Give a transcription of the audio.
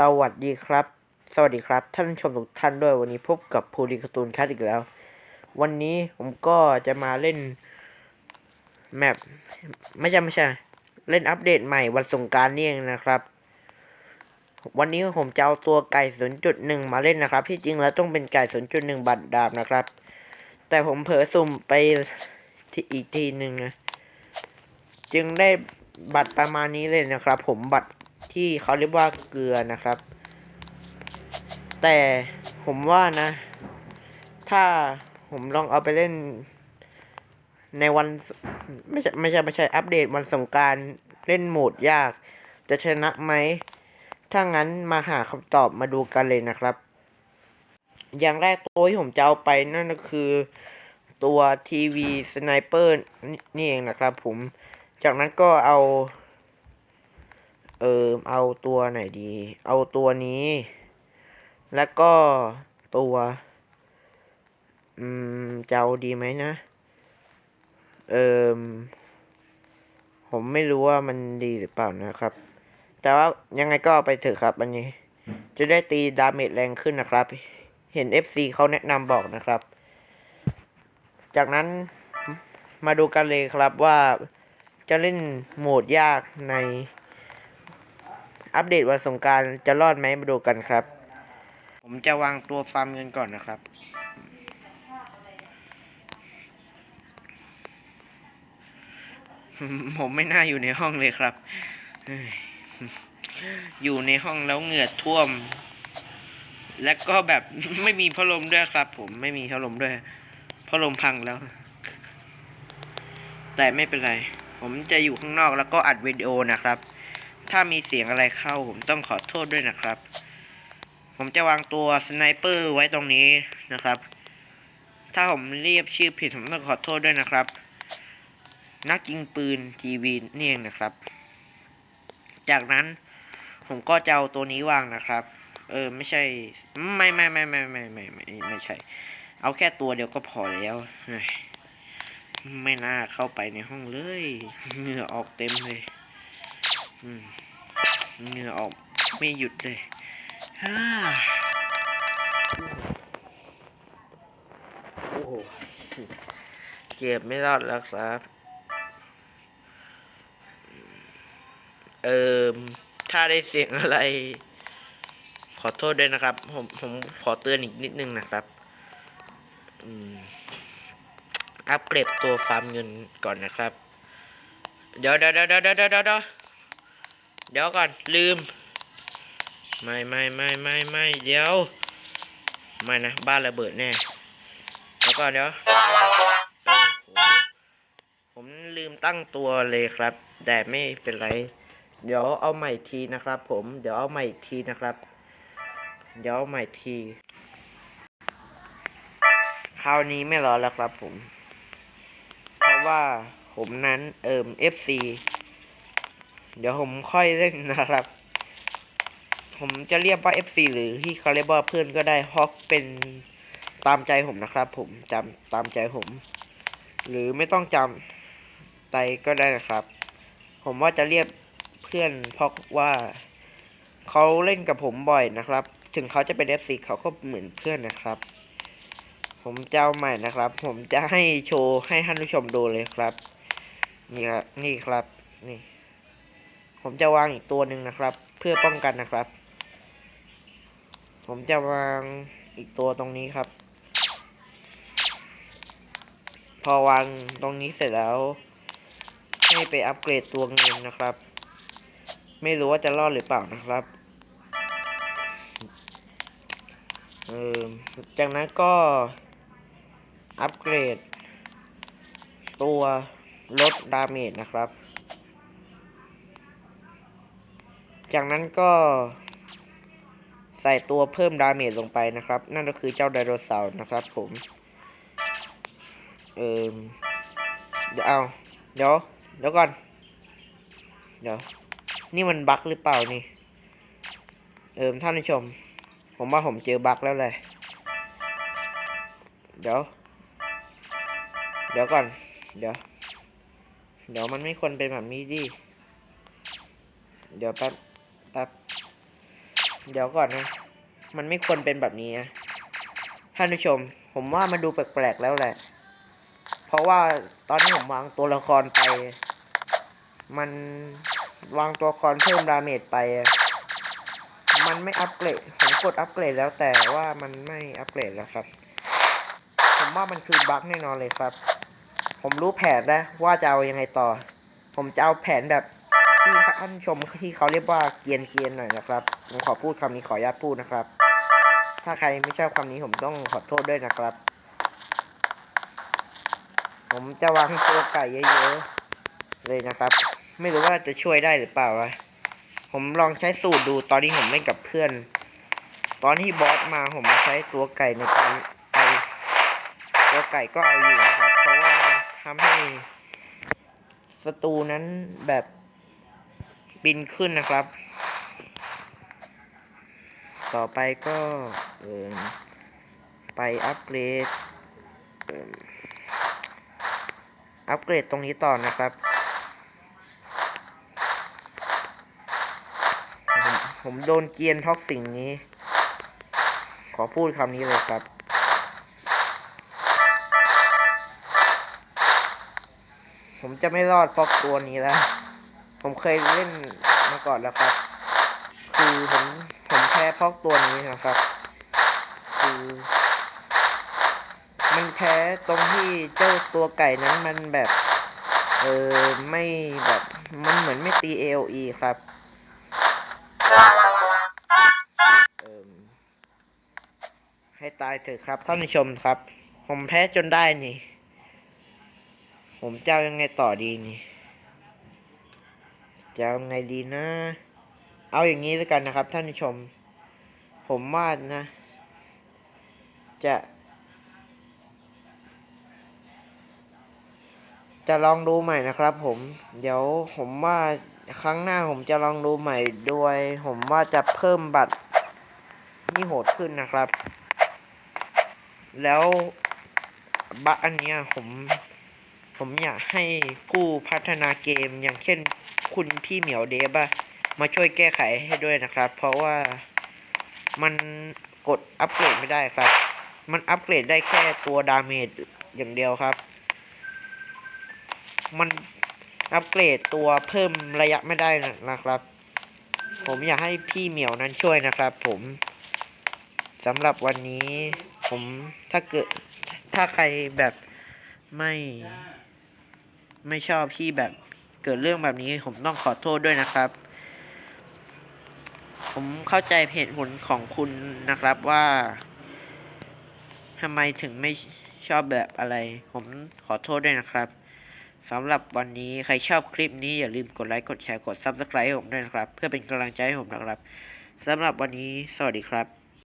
สวัสดีครับ สวัสดีครับ ท่านผู้ชมทุกท่านด้วยวันนี้พบกับภูริกตูนแคทอีกแล้ว วันนี้ผมก็จะมาเล่นแมปไม่ใช่ไม่ใช่ เล่นอัปเดตใหม่วันสงการนี่เองนะครับ วันนี้ผมจะเอาตัวไก่0.1มาเล่นนะครับ ที่จริงแล้วต้องเป็นไก่0.1บัตรดาบนะครับ แต่ผมเผลอสุ่มไปที่อีกทีหนึ่งนะจึงได้บัตรประมาณนี้เลยนะครับ ผมบัตร ที่เขาเรียกว่าเกลือนะครับ แต่ผมว่านะ ถ้าผมลองเอาไปเล่น ในวันไม่ใช่ไม่ใช่ไม่ใช่อัปเดตวันสงการเล่นโหมดยาก จะชนะไหม ถ้างั้นมาหาคำตอบมาดูกันเลยนะครับ อย่างแรกตัวที่ผมจะเอาไปนั่นก็คือตัวทีวีสไนเปอร์นี่เองนะครับผม จากนั้นก็เอา เออเอาตัวไหนดี เอาตัวนี้ แล้วก็ตัว อืมจะเอาดีไหมนะ เออผมไม่รู้ว่ามันดีหรือเปล่านะครับ แต่ว่ายังไงก็ไปเถอะครับอันนี้ จะได้ตีดาเมจแรงขึ้นนะครับ เห็น FC เขาแนะนำบอกนะครับ จากนั้นมาดูกันเลยครับว่าจะเล่นโหมดยากใน อัปเดตวันสงการจะรอดไหมมาดูกันครับ ผมจะวางตัวฟาร์มเงินก่อนนะครับ ผมไม่น่าอยู่ในห้องเลยครับ อยู่ในห้องแล้วเหงื่อท่วม และก็แบบไม่มีพัดลมด้วยครับ ผมไม่มีพัดลมด้วยพัดลมพังแล้ว แต่ไม่เป็นไร ผมจะอยู่ข้างนอกแล้วก็อัดวิดีโอนะครับ ถ้ามีเสียงอะไรเข้าผมต้องขอโทษด้วยนะครับ ผมจะวางตัวสไนเปอร์ไว้ตรงนี้นะครับ ถ้าผมเรียบชื่อผิดผมต้องขอโทษด้วยนะครับ นักยิงปืนทีวีนี่เองนะครับ จากนั้นผมก็จะเอาตัวนี้วางนะครับ เออไม่ใช่ ไม่ไม่ไม่ไม่ไม่ไม่ไม่ไม่ใช่ เอาแค่ตัวเดียวก็พอแล้วไม่น่าเข้าไปในห้องเลย เหงื่อออกเต็มเลย เหงื่อออกไม่หยุดเลยฮ่าโอ้โห เก็บไม่รอดแล้วครับ เอ่อ ถ้าได้เสียงอะไร ขอโทษด้วยนะครับ ผมผมขอเตือนอีกนิดนึงนะครับอัปเกรดตัวฟาร์มเงินก่อนนะครับ เดี๋ยวเดี๋ยวเดี๋ยวเดี๋ยวเดี๋ยว เดี๋ยวก่อนลืม ไม่ไม่ไม่ไม่ไม่เดี๋ยว ไม่นะบ้านระเบิดแน่แล้วก็เดี๋ยวผมลืมตั้งตัวเลยครับ แต่ไม่เป็นไร เดี๋ยวเอาใหม่ทีนะครับ ผมเดี๋ยวเอาใหม่อีกทีนะครับ เดี๋ยวเอาใหม่ทีคราวนี้ไม่รอแล้วครับผม เพราะว่าผมนั้นเอิม FC เดี๋ยวผมค่อยเล่นนะครับ ผมจะเรียกว่า FC หรือที่เขาเรียกว่าเพื่อนก็ได้เพราะเป็นตามใจผมนะครับ ผมจำตามใจผม หรือไม่ต้องจำใจก็ได้นะครับ ผมว่าจะเรียกเพื่อนเพราะว่าเขาเล่นกับผมบ่อยนะครับ ถึงเขาจะเป็น FC เขาก็เหมือนเพื่อนนะครับ ผมจะเอาใหม่นะครับ ผมจะให้โชว์ให้ท่านผู้ชมดูเลยครับ นี่ครับนี่ครับนี่ ผมจะวางอีกตัวหนึ่งนะครับ เพื่อป้องกันนะครับ ผมจะวางอีกตัวตรงนี้ครับ พอวางตรงนี้เสร็จแล้ว ให้ไปอัปเกรดตัวเงินนะครับ ไม่รู้ว่าจะรอดหรือเปล่านะครับเออจากนั้นก็อัปเกรดตัวลดดาเมจนะครับ จากนั้นก็ ใส่ตัวเพิ่มดาเมจลงไปนะครับ นั่นก็คือเจ้าไดโนเสาร์นะครับผม เออเดี๋ยวเอา เดี๋ยว เดี๋ยวก่อน เดี๋ยว นี่มันบั๊กหรือเปล่านี่ เออท่านผู้ชม ผมว่าผมเจอบั๊กแล้วเลย เดี๋ยว เดี๋ยวก่อน เดี๋ยว เดี๋ยวมันไม่ควรเป็นแบบนี้ดิ เดี๋ยวแป๊บ แป๊บเดี๋ยวก่อนนะ มันไม่ควรเป็นแบบนี้นะท่านผู้ชม ผมว่ามันดูแปลกๆแล้วแหละ เพราะว่าตอนที่ผมวางตัวละครไป มันวางตัวละครเพิ่มดาเมจไป มันไม่อัปเกรด ผมกดอัปเกรดแล้วแต่ว่ามันไม่อัปเกรดแล้วครับ ผมว่ามันคือบั๊กแน่นอนเลยครับ ผมรู้แผนแล้วว่าจะเอายังไงต่อ ผมจะเอาแผนแบบ ที่ท่านชมที่เขาเรียกว่าเกียนเกียนหน่อยนะครับ ผมขอพูดคำนี้ขออนุญาตพูดนะครับ ถ้าใครไม่ชอบคำนี้ผมต้องขอโทษด้วยนะครับ ผมจะวางตัวไก่เยอะๆเลยนะครับ ไม่รู้ว่าจะช่วยได้หรือเปล่าวะผมลองใช้สูตรดูตอนที่ผมเล่นกับเพื่อน ตอนที่บอสมาผมใช้ตัวไก่ในการไปตัวไก่ก็เอาอยู่นะครับ เพราะว่าทำให้ศัตรูนั้นแบบ บินขึ้นนะครับ ต่อไปก็ไปอัปเกรดอัปเกรดตรงนี้ต่อนะครับ ผมโดนเกียนท็อกสิ่งนี้ ขอพูดคำนี้เลยครับ ผมจะไม่รอดเพราะตัวนี้แล้ว ผมเคยเล่นมาก่อนแล้วครับ คือผมผมแพ้เพราะตัวนี้นะครับ คือ มันแพ้ตรงที่เจ้าตัวไก่นั้นมันแบบ เออไม่แบบมันเหมือนไม่ตี AOE ครับเอมให้ตายเถอะครับท่านผู้ชมครับ ผมแพ้จนได้นี่ ผมจะเอายังไงต่อดีนี่ จะเอาไงดีนะ เอาอย่างนี้แล้วกันนะครับ ท่านผู้ชม ผมว่านะ จะ จะลองดูใหม่นะครับผม เดี๋ยวผมว่าครั้งหน้าผมจะลองดูใหม่โดยผมว่าจะเพิ่มบัตรที่โหดขึ้นนะครับ แล้วบัตรอันนี้ผม ผมอยากให้ผู้พัฒนาเกมอย่างเช่นคุณพี่เหมียวเดฟอะมาช่วยแก้ไขให้ด้วยนะครับ เพราะว่ามันกดอัปเกรดไม่ได้ครับ มันอัปเกรดได้แค่ตัวดาเมจอย่างเดียวครับ มันอัปเกรดตัวเพิ่มระยะไม่ได้นะครับ ผมอยากให้พี่เหมียวนั้นช่วยนะครับ ผมสำหรับวันนี้ผมถ้าเกิดถ้าใครแบบไม่ ไม่ชอบที่แบบเกิดเรื่องแบบนี้ผมต้องขอโทษด้วยนะครับ ผมเข้าใจเหตุผลของคุณนะครับว่าทำไมถึงไม่ชอบแบบอะไร ผมขอโทษด้วยนะครับสำหรับวันนี้ใครชอบคลิปนี้อย่าลืมกดไลค์ กดแชร์ กด Subscribe ให้ผมด้วยนะครับ เพื่อเป็นกำลังใจให้ผมนะครับสำหรับวันนี้ สวัสดีครับ